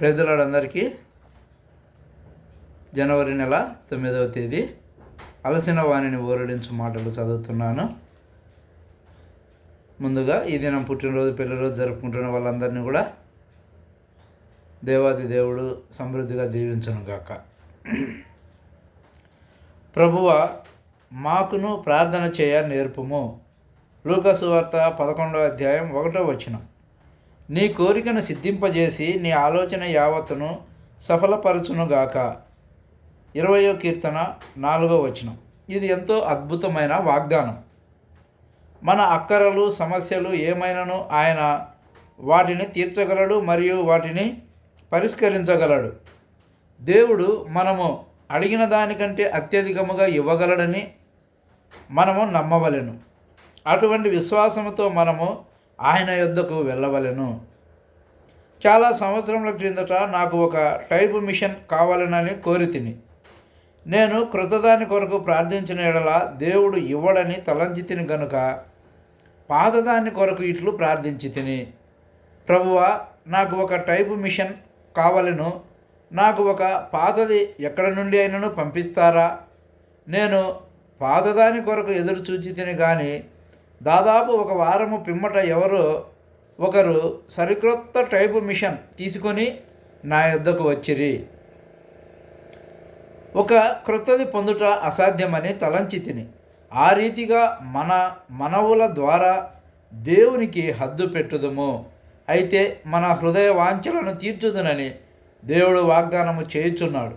ప్రజలందరికీ జనవరి నెల తొమ్మిదవ తేదీ అలసిన వాణిని ఊరడించు మాటలు చదువుతున్నాను. ముందుగా ఈ దినం పుట్టినరోజు పెళ్ళిరోజు జరుపుకుంటున్న వాళ్ళందరినీ కూడా దేవాది దేవుడు సమృద్ధిగా దీవించను గాక. ప్రభువ మాకును ప్రార్థన చేయ నేర్పుము. లూకసు వార్త పదకొండవ అధ్యాయం ఒకటో వచనం. నీ కోరికను సిద్ధింపజేసి నీ ఆలోచన యావత్తును సఫలపరచునుగాక. ఇరవయో కీర్తన నాలుగో వచనం. ఇది ఎంతో అద్భుతమైన వాగ్దానం. మన అక్కరలు సమస్యలు ఏమైనను ఆయన వాటిని తీర్చగలడు మరియు వాటిని పరిష్కరించగలడు. దేవుడు మనము అడిగిన దానికంటే అత్యధికముగా ఇవ్వగలడని మనము నమ్మవలెను. అటువంటి విశ్వాసముతో మనము ఆయన యొద్దకు వెళ్ళవలెను. చాలా సంవత్సరముల క్రిందట నాకు ఒక టైపు మిషన్ కావాలనని కోరి తిని నేను క్రొత్తదాని కొరకు ప్రార్థించిన ఎడల దేవుడు ఇవ్వడని తలంచి తిని గనుక పాతదాని కొరకు ఇట్లు ప్రార్థించి తిని ప్రభువా నాకు ఒక టైపు మిషన్ కావలను. నాకు ఒక పాతది ఎక్కడ నుండి అయినను పంపిస్తారా? నేను పాతదాని కొరకు ఎదురు చూచి తిని కానీ దాదాపు ఒక వారము పిమ్మట ఎవరో ఒకరు సరికొత్త టైపు మిషన్ తీసుకొని నా యొద్దకు వచ్చిరి. ఒక క్రొత్తది పొందుట అసాధ్యమని తలంచి తిని. ఆ రీతిగా మన మనవుల ద్వారా దేవునికి హద్దు పెట్టుదుము. అయితే మన హృదయ వాంఛలను తీర్చుదునని దేవుడు వాగ్దానము చేయుచున్నాడు.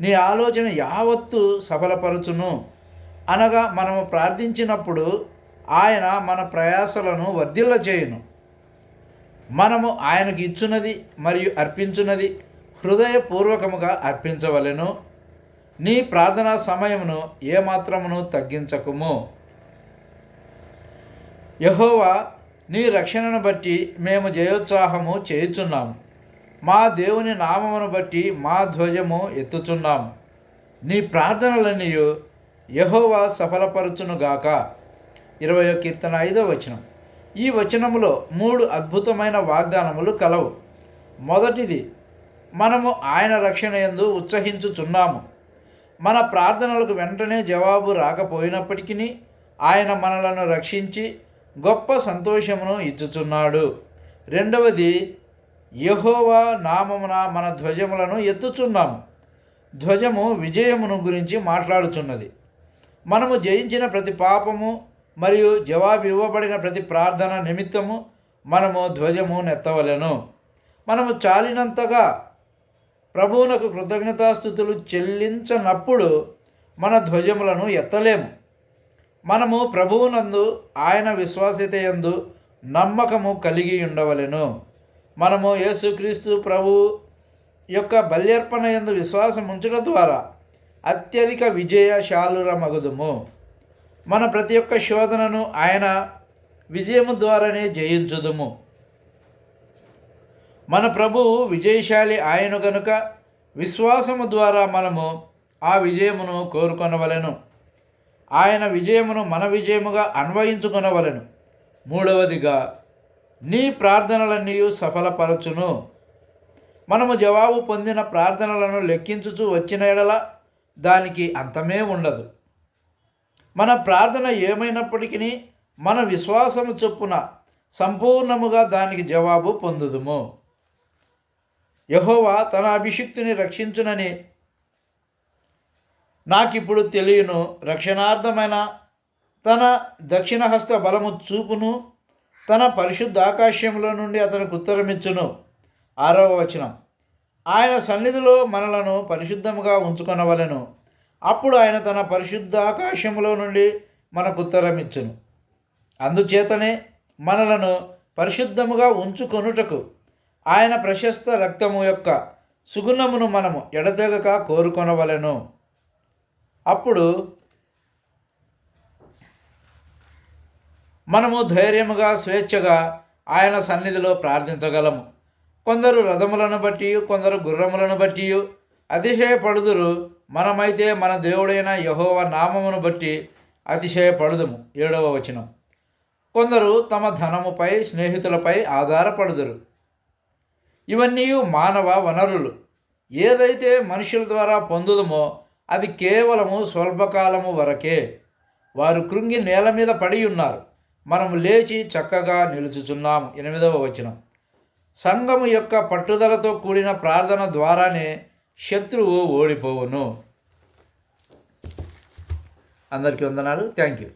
నీ ఆలోచన యావత్తు సఫలపరచును. అనగా మనము ప్రార్థించినప్పుడు ఆయన మన ప్రయాసలను వర్ధిల్ల చేయును. మనము ఆయనకు ఇచ్చున్నది మరియు అర్పించున్నది హృదయపూర్వకముగా అర్పించవలెను. నీ ప్రార్థనా సమయమును ఏమాత్రమును తగ్గించకుము. యహోవా నీ రక్షణను బట్టి మేము జయోత్సాహము చేయుచున్నాము. మా దేవుని నామమును బట్టి మా ధ్వజము ఎత్తుచున్నాము. నీ ప్రార్థనలన్నీ యహోవా సఫలపరచునుగాక. ఇరవై కీర్తన ఐదో వచనం. ఈ వచనములో మూడు అద్భుతమైన వాగ్దానములు కలవు. మొదటిది మనము ఆయన రక్షణ యందు ఉత్సహించుచున్నాము. మన ప్రార్థనలకు వెంటనే జవాబు రాకపోయినప్పటికీ ఆయన మనలను రక్షించి గొప్ప సంతోషమును ఇచ్చుచున్నాడు. రెండవది యహోవా నామమున మన ధ్వజములను ఎత్తుచున్నాము. ధ్వజము విజయమును గురించి మాట్లాడుచున్నది. మనము జయించిన ప్రతి పాపము మరియు జవాబు ఇవ్వబడిన ప్రతి ప్రార్థన నిమిత్తము మనము ధ్వజము నెత్తవలెను. మనము చాలినంతగా ప్రభువునకు కృతజ్ఞతాస్థుతులు చెల్లించనప్పుడు మన ధ్వజములను ఎత్తలేము. మనము ప్రభువునందు ఆయన విశ్వాసితయందు నమ్మకము కలిగి ఉండవలెను. మనము యేసుక్రీస్తు ప్రభు యొక్క బల్యర్పణ ఎందు విశ్వాసం ఉంచడం ద్వారా అత్యధిక విజయశాలుర మగుదుము మన ప్రతి ఒక్క శోధనను ఆయన విజయము ద్వారానే జయించుదుము. మన ప్రభువు విజయశాలి ఆయన గనుక విశ్వాసము ద్వారా మనము ఆ విజయమును కోరుకొనవలెను. ఆయన విజయమును మన విజయముగా అన్వయించుకొనవలెను. మూడవదిగా నీ ప్రార్థనలన్నీ సఫలపరచును. మనము జవాబు పొందిన ప్రార్థనలను లెక్కించుచు వచ్చిన ఎడల దానికి అంతమే ఉండదు. మన ప్రార్థన ఏమైనప్పటికీ మన విశ్వాసము చొప్పున సంపూర్ణముగా దానికి జవాబు పొందుదుము. యహోవా తన అభిషిక్తుని రక్షించునని నాకిప్పుడు తెలియను. రక్షణార్థమైన తన దక్షిణహస్త బలము చూపును తన పరిశుద్ధ ఆకాశంలో నుండి అతనికి ఉత్తరమిచ్చును. ఆరవ వచనం. ఆయన సన్నిధిలో మనలను పరిశుద్ధముగా ఉంచుకొనవలెను. అప్పుడు ఆయన తన పరిశుద్ధ ఆకాశములో నుండి మనకు ఉత్తరమిచ్చును అందుచేతనే మనలను పరిశుద్ధముగా ఉంచుకొనుటకు ఆయన ప్రశస్త రక్తము యొక్క సుగుణమును మనము ఎడతెగక కోరుకొనవలెను. అప్పుడు మనము ధైర్యముగా స్వేచ్ఛగా ఆయన సన్నిధిలో ప్రార్థించగలము. కొందరు రథములను బట్టి కొందరు గుర్రములను బట్టి అతిశయపడుదురు. మనమైతే మన దేవుడైన యహోవ నామమును బట్టి అతిశయపడుదుము. ఏడవ వచనం. కొందరు తమ ధనముపై స్నేహితులపై ఆధారపడుదురు. ఇవన్నీ మానవ వనరులు. ఏదైతే మనుషుల ద్వారా పొందుదమో అది కేవలము స్వల్పకాలము వరకే. వారు కృంగి నేల మీద పడి ఉన్నారు. మనము లేచి చక్కగా నిలుచుచున్నాము. ఎనిమిదవ వచనం. సంఘము యొక్క పట్టుదలతో కూడిన ప్రార్థన ద్వారానే శత్రువు ఓడిపోవును. అందరికీ వందనాలు. Thank you